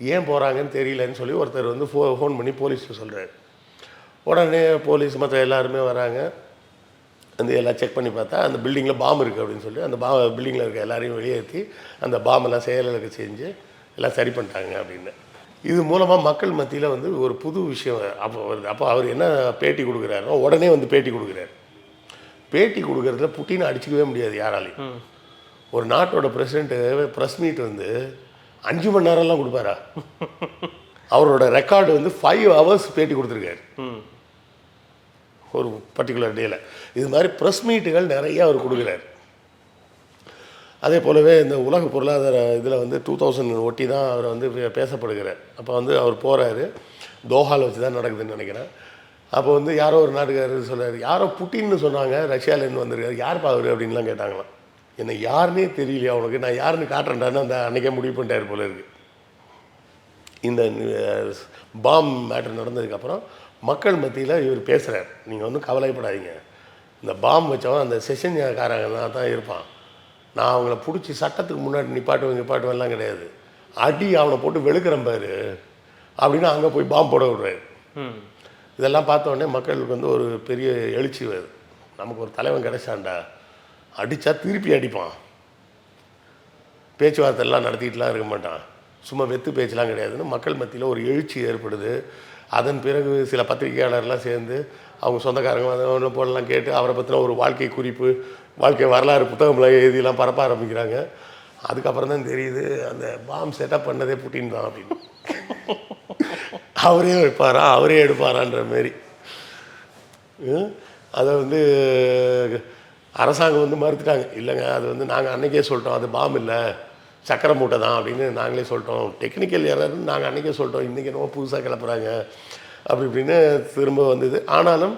ஏன் போகிறாங்கன்னு தெரியலன்னு சொல்லி ஒருத்தர் வந்து ஃபோ ஃபோன் பண்ணி போலீஸ்க்கு சொல்கிறாரு உடனே போலீஸ் மற்ற எல்லாருமே வராங்க. வந்து எல்லாம் செக் பண்ணி பார்த்தா அந்த பில்டிங்கில் பாம்பு இருக்குது அப்படின்னு சொல்லி அந்த பா பில்டிங்கில் இருக்க எல்லாரையும் வெளியேற்றி அந்த பாம்பெல்லாம் செயலிழக்க செஞ்சு எல்லாம் சரி பண்ணிட்டாங்க அப்படின்னு. இது மூலமாக மக்கள் மத்தியில் வந்து ஒரு புது விஷயம் அப்போ வருது. அப்போ அவர் என்ன பேட்டி கொடுக்குறாரோ உடனே வந்து பேட்டி கொடுக்குறாரு. பேட்டி கொடுக்குறதுல புட்டினை அடிச்சுக்கவே முடியாது யாராலையும். ஒரு நாட்டோட பிரசிடென்ட்டு ப்ரெஸ் மீட் வந்து அஞ்சு மணி நேரம்லாம் கொடுப்பாரா? அவரோட ரெக்கார்டு வந்து ஃபைவ் ஹவர்ஸ் பேட்டி கொடுத்துருக்காரு. ஒரு பர்டிகுலர் டேல இது மாதிரி ப்ரெஸ் மீட்டுகள் நிறைய அவர் கொடுக்குறாரு. அதே போலவே இந்த உலக பொருளாதார இதில் வந்து டூ தௌசண்ட் ஒட்டி தான் அவர் வந்து பேசப்படுகிறார். அப்போ வந்து அவர் போகிறாரு தோஹாவில் வச்சு தான் நடக்குதுன்னு நினைக்கிறேன். அப்போ வந்து யாரோ ஒரு நாட்டுக்காரர் சொல்கிறார் யாரோ புட்டின்னு சொன்னாங்க ரஷ்யாவிலேருந்து வந்திருக்காரு. யார்ப்பா அவர்? அப்படின்லாம் கேட்டாங்களாம். என்ன யாருன்னே தெரியலையா அவனுக்கு நான் யாருன்னு காட்டுறேன்டான்னு அந்த அன்னைக்கே முடிவு பண்ணிட்டாரு போல இருக்குது இந்த பாம் மேட்ரு நடந்ததுக்கப்புறம் மக்கள் மத்தியில் இவர் பேசுகிறார் நீங்கள் வந்து கவலைப்படாதீங்க. இந்த பாம் வச்சவன் அந்த செஷன் காரங்க தான் இருப்பான். நான் அவங்கள பிடிச்சி சட்டத்துக்கு முன்னாடி நிப்பாட்டுவேன் நிப்பாட்டுவேன்லாம் கிடையாது. அடி அவனை போட்டு வெளுக்கிறேன் பாரு அப்படின்னு அங்கே போய் பாம் போட விடுறாரு இதெல்லாம் பார்த்த உடனே மக்களுக்கு வந்து ஒரு பெரிய எழுச்சி வருது. நமக்கு ஒரு தலைவன் கிடைச்சான்டா அடித்தா திருப்பி அடிப்பான். பேச்சுவார்த்தை எல்லாம் நடத்திட்டுலாம் இருக்க மாட்டான். சும்மா வெத்து பேச்செலாம் கிடையாதுன்னு மக்கள் மத்தியில் ஒரு எழுச்சி ஏற்படுது. அதன் பிறகு சில பத்திரிகையாளர்லாம் சேர்ந்து அவங்க சொந்தக்காரங்க போலலாம் கேட்டு அவரை பற்றின ஒரு வாழ்க்கை குறிப்பு வாழ்க்கை வரலாறு புத்தகம்லாம் எழுதிலாம் பரப்ப ஆரம்பிக்கிறாங்க. அதுக்கப்புறம் தான் தெரியுது அந்த பாம் செட்டப் பண்ணதே புட்டின் தான் அப்படின்னு. அவரே வைப்பாரா அவரே எடுப்பாரான்ற மாரி. அதை வந்து அரசாங்கம் வந்து மறுத்துட்டாங்க. இல்லைங்க அது வந்து நாங்கள் அன்றைக்கே சொல்லிட்டோம் அது பாம் இல்லை சக்கரை மூட்டை தான் அப்படின்னு நாங்களே சொல்லிட்டோம். டெக்னிக்கல் யாராவது நாங்கள் அன்றைக்கே சொல்லிட்டோம். இன்றைக்கி என்னவோ புதுசாக கிளப்புறாங்க. அப்படி இப்படின்னு திரும்ப வந்தது. ஆனாலும்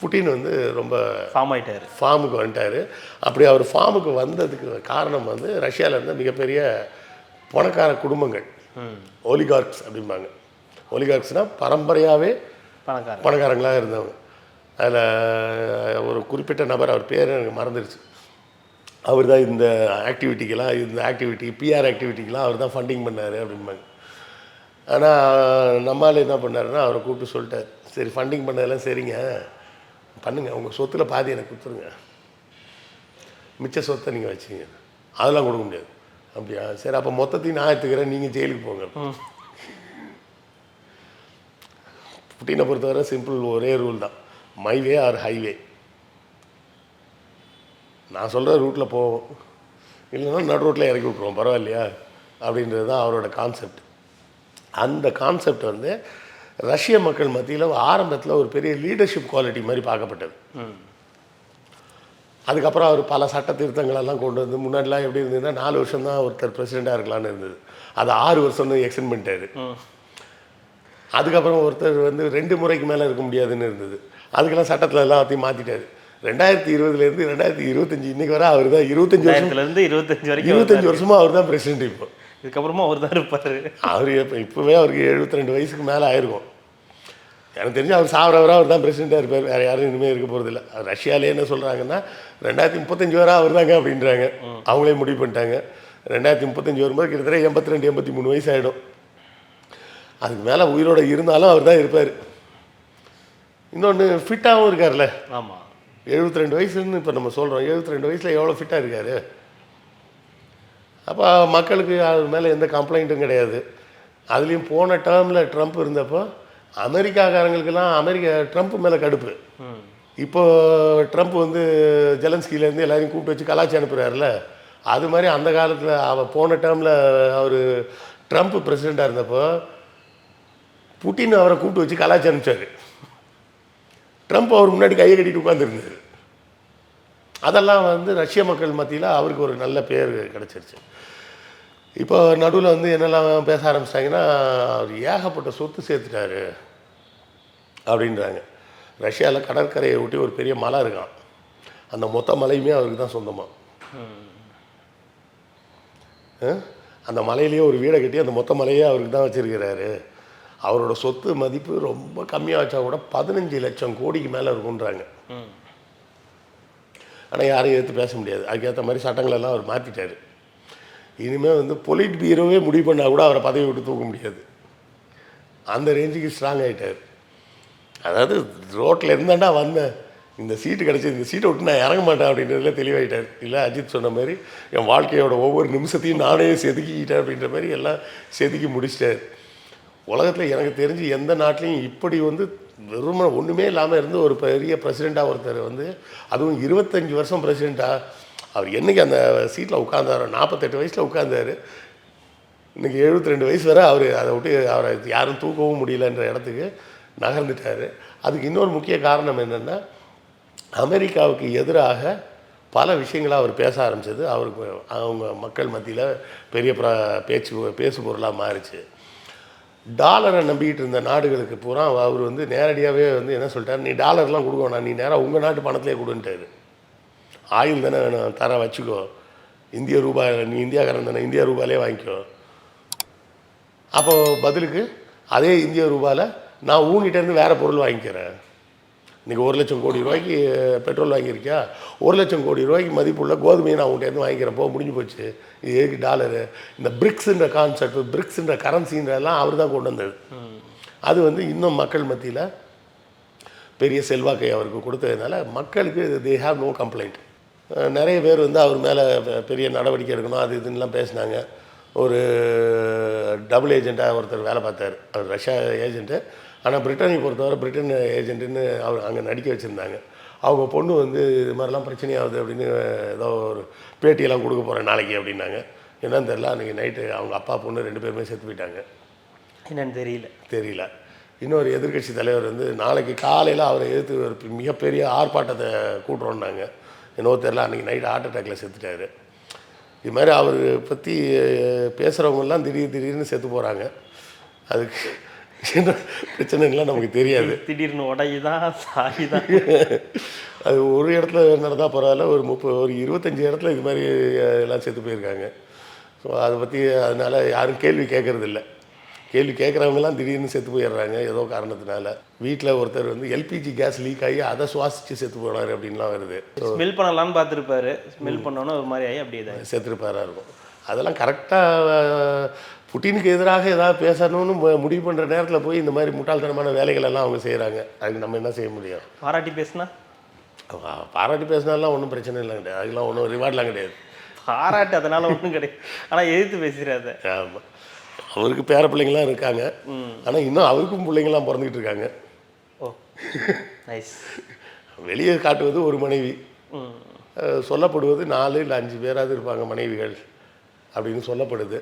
புட்டின் வந்து ரொம்ப ஃபார்ம் ஆயிட்டாரு. ஃபார்முக்கு வந்துட்டார். அப்படி அவர் ஃபார்முக்கு வந்ததுக்கு காரணம் வந்து ரஷ்யாவில் இருந்த மிகப்பெரிய பணக்கார குடும்பங்கள். ஒலிகார்க்ஸ் அப்படிம்பாங்க. ஒலிகார்க்ஸ்னால் பரம்பரையாகவே பணக்காரன் பணக்காரங்களாக இருந்தவங்க. அதில் ஒரு குறிப்பிட்ட நபர் அவர் பேர் எனக்கு மறந்துடுச்சு அவர் தான் இந்த ஆக்டிவிட்டிக்கெல்லாம் இந்த ஆக்டிவிட்டி பிஆர் ஆக்டிவிட்டிக்கெல்லாம் அவர் தான் ஃபண்டிங் பண்ணார் அப்படிம்பாங்க. ஆனால் நம்மால் என்ன பண்ணாருன்னா அவரை கூப்பிட்டு சொல்லிட்டார். சரி ஃபண்டிங் பண்ணதெல்லாம் சரிங்க. பண்ணுங்கள் உங்கள் சொத்தில் பாதி எனக்கு கொடுத்துருங்க. மிச்ச சொத்தை நீங்கள் வச்சுங்க. அதெல்லாம் கொடுக்க முடியாது. அப்படியா? சரி அப்போ மொத்தத்தையும் நான் எடுத்துக்கிறேன். நீங்கள் ஜெயிலுக்கு போங்க. புட்டினை பொறுத்தவரை சிம்பிள் ஒரே ரூல் தான். மைவே ஆர் ஹைவே நான் சொல்கிற ரூட்டில் போவோம். இல்லைன்னா நடு ரோட்டில் இறக்கி விட்ருவோம் பரவாயில்லையா? அப்படின்றது தான் அவரோட கான்செப்ட் அந்த கான்செப்ட் வந்து ரஷ்ய மக்கள் மத்தியில் ஆரம்பத்தில் ஒரு பெரிய லீடர்ஷிப் குவாலிட்டி மாதிரி பார்க்கப்பட்டது. அதுக்கப்புறம் அவர் பல சட்ட திருத்தங்களெல்லாம் கொண்டு வந்து முன்னாடிலாம் எப்படி இருந்ததுன்னா நாலு வருஷம் தான் ஒருத்தர் பிரசிடெண்ட்டாக இருக்கலாம்னு இருந்தது. அது ஆறு வருஷம் எக்ஸ்டெண்ட் பண்ணிட்டாரு. ம். அதுக்கப்புறம் ஒருத்தர் வந்து ரெண்டு முறைக்கு மேலே இருக்க முடியாதுன்னு இருந்தது. அதுக்கெல்லாம் சட்டத்தில் எல்லாத்தையும் மாற்றிட்டாரு ரெண்டாயிரத்தி இருபதுலேருந்து ரெண்டாயிரத்தி இருபத்தஞ்சி இன்னைக்கு வரை அவர் தான் இருபத்தஞ்சி இருந்து இருபத்தஞ்சு வரைக்கும் இருபத்தஞ்சி வருஷமாக அவர் தான் பிரசிடென்ட் இப்போ. இதுக்கப்புறமா அவர் தான் இருப்பாரு. அவர் இப்போ இப்போவே அவருக்கு எழுபத்தி ரெண்டு வயசுக்கு மேலே ஆயிருக்கும். எனக்கு தெரிஞ்சு அவர் சாவரவரை அவர் தான் பிரசிடெண்ட்டாக இருப்பார். வேறு யாரும் இனிமேல் இருக்க போகிறதில்ல ரஷ்யாலே என்ன சொல்கிறாங்கன்னா ரெண்டாயிரத்தி முப்பத்தஞ்சு வரை அவர் தாங்க அப்படின்றாங்க. அவங்களே முடிவு பண்ணிட்டாங்க. ரெண்டாயிரத்தி முப்பத்தஞ்சு வரும்போது கிட்டத்தட்ட எண்பத்தி ரெண்டு எண்பத்தி மூணு வயசு ஆகிடும் அதுக்கு மேலே உயிரோட இருந்தாலும் அவர் தான் இருப்பார். இன்னொன்று ஃபிட்டாகவும் இருக்கார்ல ஆமா. எழுபத்தி ரெண்டு வயசுன்னு இப்போ நம்ம சொல்கிறோம் எழுபத்தி ரெண்டு வயசில் எவ்வளோ ஃபிட்டாக இருக்காரு? அப்போ மக்களுக்கு அவர் மேலே எந்த கம்ப்ளைண்ட்டும் கிடையாது. அதுலேயும் போன டேர்மில் ட்ரம்ப் இருந்தப்போ அமெரிக்காக்காரங்களுக்கெல்லாம் அமெரிக்கா ட்ரம்ப் மேலே கடுப்பு. இப்போ ட்ரம்ப் வந்து ஜெலன்ஸ்கிலேருந்து எல்லாரையும் கூப்பிட்டு வச்சு கலாச்சி அனுப்புகிறாருல அது மாதிரி அந்த காலத்தில் அவ போன டேர்மில் அவர் ட்ரம்ப் பிரசிடெண்ட்டாக இருந்தப்போ புட்டின் அவரை கூப்பிட்டு வச்சு கலாச்சி அனுப்பிச்சாரு. ட்ரம்ப் அவர் முன்னாடி கையை கட்டிட்டு உட்காந்துருந்தாரு அதெல்லாம் வந்து ரஷ்ய மக்கள் மத்தியில் அவருக்கு ஒரு நல்ல பேர் கிடச்சிருச்சு. இப்போ நடுவில் வந்து என்னெல்லாம் பேச ஆரம்பிச்சிட்டாங்கன்னா அவர் ஏகப்பட்ட சொத்து சேர்த்துட்டாரு அப்படின்றாங்க. ரஷ்யாவில் கடற்கரையை ஒட்டி ஒரு பெரிய மலை இருக்கான் அந்த மொத்த மலையுமே அவருக்கு தான் சொந்தமாக அந்த மலையிலேயே ஒரு வீடை கட்டி அந்த மொத்த மலையே அவருக்கு தான் வச்சிருக்கிறாரு. அவரோட சொத்து மதிப்பு ரொம்ப கம்மியாக வச்சா கூட பதினஞ்சு லட்சம் கோடிக்கு மேலே இருக்குன்றாங்க ஆனால் யாரையும் எடுத்து பேச முடியாது. அதுக்கேற்ற மாதிரி சட்டங்களெல்லாம் அவர் மாற்றிட்டார் இனிமேல் வந்து பொலிட் பீரோவே முடிவு பண்ணால் கூட அவரை பதவி விட்டு தூக்க முடியாது. அந்த ரேஞ்சுக்கு ஸ்ட்ராங் ஆகிட்டார் அதாவது ரோட்டில் இருந்தாண்டா வந்தேன் இந்த சீட்டு கிடச்சி இந்த சீட்டை விட்டு நான் இறங்க மாட்டேன் அப்படின்றதுல தெளிவாயிட்டார். இல்லை அஜித் சொன்ன மாதிரி என் வாழ்க்கையோட ஒவ்வொரு நிமிஷத்தையும் நானே செதுக்கிக்கிட்டேன் அப்படின்ற மாதிரி எல்லாம் செதுக்கி முடிச்சிட்டார். உலகத்தில் எனக்கு தெரிஞ்சு எந்த நாட்டிலையும் இப்படி வந்து வெறும் ஒன்றுமே இல்லாமல் இருந்து ஒரு பெரிய பிரசிடெண்ட்டாக ஒருத்தர் வந்து அதுவும் இருபத்தஞ்சி வருஷம் பிரசிடெண்ட்டாக அவர் என்னைக்கு அந்த சீட்டில் உட்காந்தாரோ நாற்பத்தெட்டு வயசில் உட்காந்தார் இன்னைக்கு 72 ரெண்டு வயசு வரை அவர் அதை விட்டு அவரை யாரும் தூக்கவும் முடியலன்ற இடத்துக்கு நகர்ந்துட்டார். அதுக்கு இன்னொரு முக்கிய காரணம் என்னென்னா அமெரிக்காவுக்கு எதிராக பல விஷயங்களை அவர் பேச ஆரம்பிச்சது. அவருக்கு அவங்க மக்கள் மத்தியில் பெரிய பிர பேச்சு பேசு பொருளாக மாறிச்சு. டாலரை நம்பிக்கிட்டு இருந்த நாடுகளுக்கு பூரா அவர் வந்து நேரடியாகவே வந்து என்ன சொல்லிட்டார்? நீ டாலர்லாம் கொடுக்க வேணாம். நீ நேராக உங்கள் நாட்டு பணத்திலே கொடுன்ட்டாரு. ஆயில் தானே வேணும். தர வச்சுக்கோ. இந்திய ரூபாய் நீ இந்தியாக்காரன் தானே. இந்தியா ரூபாயிலே வாங்கிக்கோ. அப்போ பதிலுக்கு அதே இந்திய ரூபாயில் நான் உங்ககிட்டேருந்து வேறு பொருள் வாங்கிக்கிறேன். இன்றைக்கி ஒரு லட்சம் கோடி ரூபாய்க்கு பெட்ரோல் வாங்கியிருக்கியா? ஒரு லட்சம் கோடி ரூபாய்க்கு மதிப்புள்ள கோதுமையை நான் உங்கள்கிட்ட வாங்கிக்கிறேன் முடிஞ்சு போச்சு. இது எதுக்கு டாலரு இந்த பிரிக்ஸுன்ற கான்செப்ட் பிரிக்ஸுன்ற கரன்சின்றதெல்லாம் அவர் தான் கொண்டு வந்தது. அது வந்து இன்னும் மக்கள் மத்தியில் பெரிய செல்வாக்கை அவருக்கு கொடுத்ததுனால மக்களுக்கு தே ஹாவ் நோ கம்ப்ளைண்ட் நிறைய பேர் வந்து அவர் மேலே பெரிய நடவடிக்கை எடுக்கணும் அது இதுன்னெலாம் பேசினாங்க. ஒரு டபுள் ஏஜெண்ட்டாக ஒருத்தர் வேலை பார்த்தார். அவர் ரஷ்யா ஏஜென்ட்டு ஆனால் பிரிட்டனை பொறுத்தவரை பிரிட்டன் ஏஜென்ட்டுன்னு அவர் அங்கே நடிக்க வச்சுருந்தாங்க. அவங்க பொண்ணு வந்து இது மாதிரிலாம் பிரச்சனையாகுது அப்படின்னு ஏதோ ஒரு பேட்டியெல்லாம் கொடுக்க போகிறேன் நாளைக்கு அப்படின்னாங்க. என்னன்னு தெரில அன்றைக்கி நைட்டு அவங்க அப்பா பொண்ணு ரெண்டு பேருமே செத்து போயிட்டாங்க. என்னன்னு தெரியல. தெரியல. இன்னொரு எதிர்க்கட்சி தலைவர் வந்து நாளைக்கு காலையில் அவரை எதிர்த்து ஒரு மிகப்பெரிய ஆர்ப்பாட்டத்தை கூட்டுறோன்னாங்க. என்னவோ தெரில அன்றைக்கி நைட் ஹார்ட் அட்டாக்ல செத்துட்டாரு. இது மாதிரி அவர் பற்றி பேசுகிறவங்கெல்லாம் திடீர் திடீர்னு செத்து போகிறாங்க அதுக்கு என்ன பிரச்சனைலாம் நமக்கு தெரியாது. திடீர்னு உடையுதான் சாயுதான் அது ஒரு இடத்துல நடந்தால் பரவாயில்ல ஒரு முப்பது ஒரு இருபத்தஞ்சி இடத்துல இது மாதிரி எல்லாம் செத்து போயிருக்காங்க. ஸோ அதை பற்றி அதனால் யாரும் கேள்வி கேட்கறது இல்ல கேள்வி கேட்குறவங்கலாம் திடீர்னு செத்து போயிடுறாங்க ஏதோ காரணத்தினால. வீட்டில் ஒருத்தர் வந்து எல்பிஜி கேஸ் லீக் ஆகி அதை சுவாசித்து செத்து போனார் அப்படின்லாம் வருது. ஸ்மெல் பண்ணலான்னு பார்த்துருப்பாரு. ஸ்மெல் பண்ணோன்னே ஒரு மாதிரி ஆகி அப்படியே தான் செத்துருப்பாரா இருக்கும் அதெல்லாம் கரெக்டாக புட்டினுக்கு எதிராக ஏதாவது பேசணும்னு முடிவு பண்ணுற நேரத்தில் போய் இந்த மாதிரி முட்டாள்தனமான வேலைகள் எல்லாம் அவங்க செய்கிறாங்க அதுக்கு நம்ம என்ன செய்ய முடியும்? பாராட்டி பேசுனா? பாராட்டி பேசினாலாம் ஒன்றும் பிரச்சனை இல்லை கிடையாது அதுக்கெல்லாம் ஒன்றும் ரிவார்ட்லாம் கிடையாது. பாராட்டு அதனால ஒன்றும் கிடையாது. ஆனால் எதிர்த்து பேசுகிறாத ஆமாம் அவருக்கு பேர பிள்ளைங்களாம் இருக்காங்க. ஆனால் இன்னும் அவருக்கும் பிள்ளைங்களாம் பிறந்துக்கிட்டு இருக்காங்க. ஓ நைஸ் வெளியே காட்டுவது ஒரு மனைவி. சொல்லப்படுவது நாலு இல்லை அஞ்சு பேராவது இருப்பாங்க மனைவிகள் அப்படின்னு சொல்லப்படுது.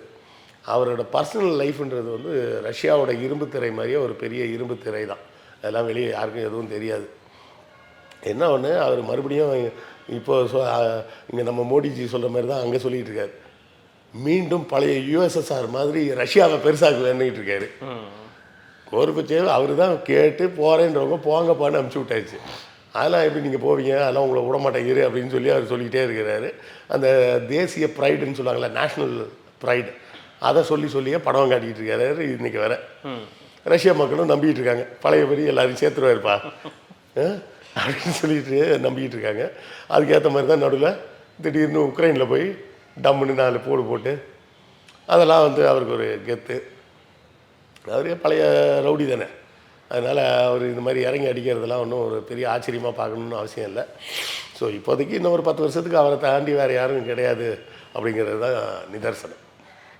அவரோட பர்சனல் லைஃப்ன்றது வந்து ரஷ்யாவோட இரும்பு திரை மாதிரியே ஒரு பெரிய இரும்பு திரை தான். அதெல்லாம் வெளியே யாருக்கும் எதுவும் தெரியாது. என்ன ஒன்று அவர் மறுபடியும் இப்போ இங்கே நம்ம மோடிஜி சொல்கிற மாதிரி தான் அங்கே சொல்லிகிட்டு இருக்காரு. மீண்டும் பழைய யுஎஸ்எஸ்ஆர் மாதிரி ரஷ்யாவை பெருசாக வேணுகிட்டு இருக்காரு. கோர்பச்சேவ் அவர் தான் கேட்டு போகிறேன்றவங்க போங்கப்பான்னு அமுச்சு விட்டாச்சு. அதெல்லாம் எப்படி நீங்கள் போவீங்க? அதெல்லாம் உங்களை விட மாட்டேங்கிரு அப்படின்னு சொல்லி அவர் சொல்லிக்கிட்டே இருக்கிறாரு. அந்த தேசிய ப்ரைடுன்னு சொல்லுவாங்கள்ல நேஷ்னல் ப்ரைடு அதை சொல்லி சொல்லியே படம் காட்டிக்கிட்டு இருக்காரு. இன்றைக்கி வர ரஷ்ய மக்களும் நம்பிக்கிட்டு இருக்காங்க. பழைய படி எல்லாரையும் சேர்த்துருவாருப்பா. அப்படின்னு சொல்லிட்டு நம்பிக்கிட்டு இருக்காங்க. அதுக்கேற்ற மாதிரி தான் நடுவில் திடீர்னு உக்ரைனில் போய் டம்முன்னு நாலு போடு போட்டு அதெல்லாம் வந்து அவருக்கு ஒரு கெத்து. அவரே பழைய ரவுடி தானே. அதனால் அவர் இந்த மாதிரி இறங்கி அடிக்கிறதெல்லாம் ஒன்றும் ஒரு பெரிய ஆச்சரியமாக பார்க்கணுன்னு அவசியம் இல்லை. ஸோ இப்போதைக்கு இன்னும் ஒரு பத்து வருஷத்துக்கு அவரை தாண்டி வேறு யாரும் கிடையாது அப்படிங்கிறது தான் நிதர்சனம்.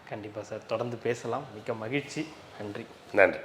கண்டிப்பாக சார். தொடர்ந்து பேசலாம். மிக்க மகிழ்ச்சி. நன்றி. நன்றி.